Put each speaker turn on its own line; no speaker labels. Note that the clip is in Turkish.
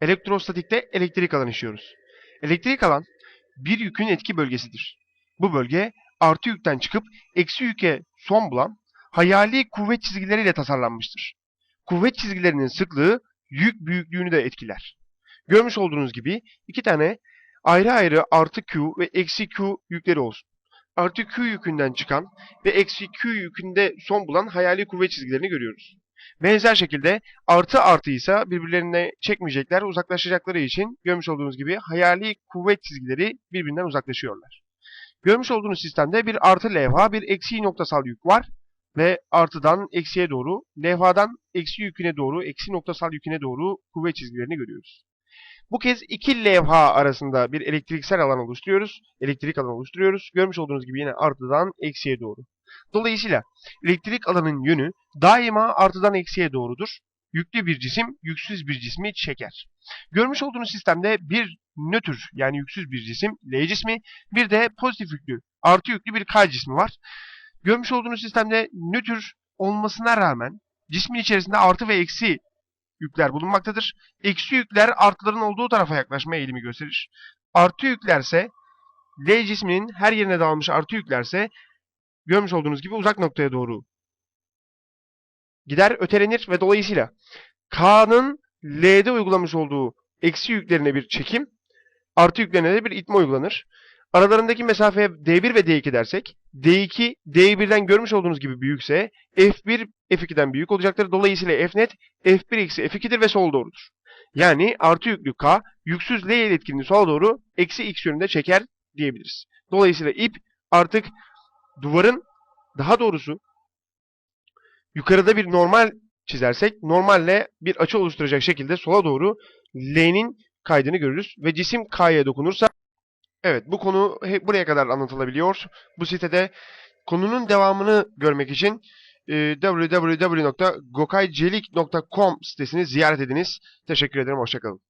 Elektrostatikte elektrik alan işliyoruz. Elektrik alan bir yükün etki bölgesidir. Bu bölge artı yükten çıkıp eksi yüke son bulan hayali kuvvet çizgileriyle tasarlanmıştır. Kuvvet çizgilerinin sıklığı yük büyüklüğünü de etkiler. Görmüş olduğunuz gibi iki tane ayrı ayrı artı Q ve eksi Q yükleri olsun. Artı Q yükünden çıkan ve eksi Q yükünde son bulan hayali kuvvet çizgilerini görüyoruz. Benzer şekilde artı artı ise birbirlerine çekmeyecekler, uzaklaşacakları için görmüş olduğunuz gibi hayali kuvvet çizgileri birbirinden uzaklaşıyorlar. Görmüş olduğunuz sistemde bir artı levha, bir eksi noktasal yük var ve artıdan eksiye doğru, levhadan eksi yüküne doğru, eksi noktasal yüküne doğru kuvvet çizgilerini görüyoruz. Bu kez iki levha arasında bir elektriksel alan oluşturuyoruz. Elektrik alanı oluşturuyoruz. Görmüş olduğunuz gibi yine artıdan eksiye doğru. Dolayısıyla elektrik alanın yönü daima artıdan eksiye doğrudur. Yüklü bir cisim yüksüz bir cismi çeker. Görmüş olduğunuz sistemde bir nötr yani yüksüz bir cisim L cismi bir de pozitif yüklü artı yüklü bir K cismi var. Görmüş olduğunuz sistemde nötr olmasına rağmen cismin içerisinde artı ve eksi yükler bulunmaktadır. Eksi yükler artıların olduğu tarafa yaklaşma eğilimi gösterir. Artı yüklerse L cisminin her yerine dağılmış artı yüklerse görmüş olduğunuz gibi uzak noktaya doğru gider, ötelenir ve dolayısıyla K'nın L'de uygulamış olduğu eksi yüklerine bir çekim, artı yüklerine de bir itme uygulanır. Aralarındaki mesafeye D1 ve D2 dersek, D2 D1'den görmüş olduğunuz gibi büyükse F1 F2'den büyük olacaktır. Dolayısıyla F net F1 eksi F2'dir ve sol doğrudur. Yani artı yüklü K, yüksüz L iletkenini sola doğru eksi X yönünde çeker diyebiliriz. Dolayısıyla ip artık duvarın daha doğrusu yukarıda bir normal çizersek normalle bir açı oluşturacak şekilde sola doğru L'nin kaydını görürüz ve cisim K'ya dokunursa evet bu konu buraya kadar anlatılabiliyor. Bu sitede konunun devamını görmek için e, www.gokaycelik.com sitesini ziyaret ediniz. Teşekkür ederim. Hoşçakalın.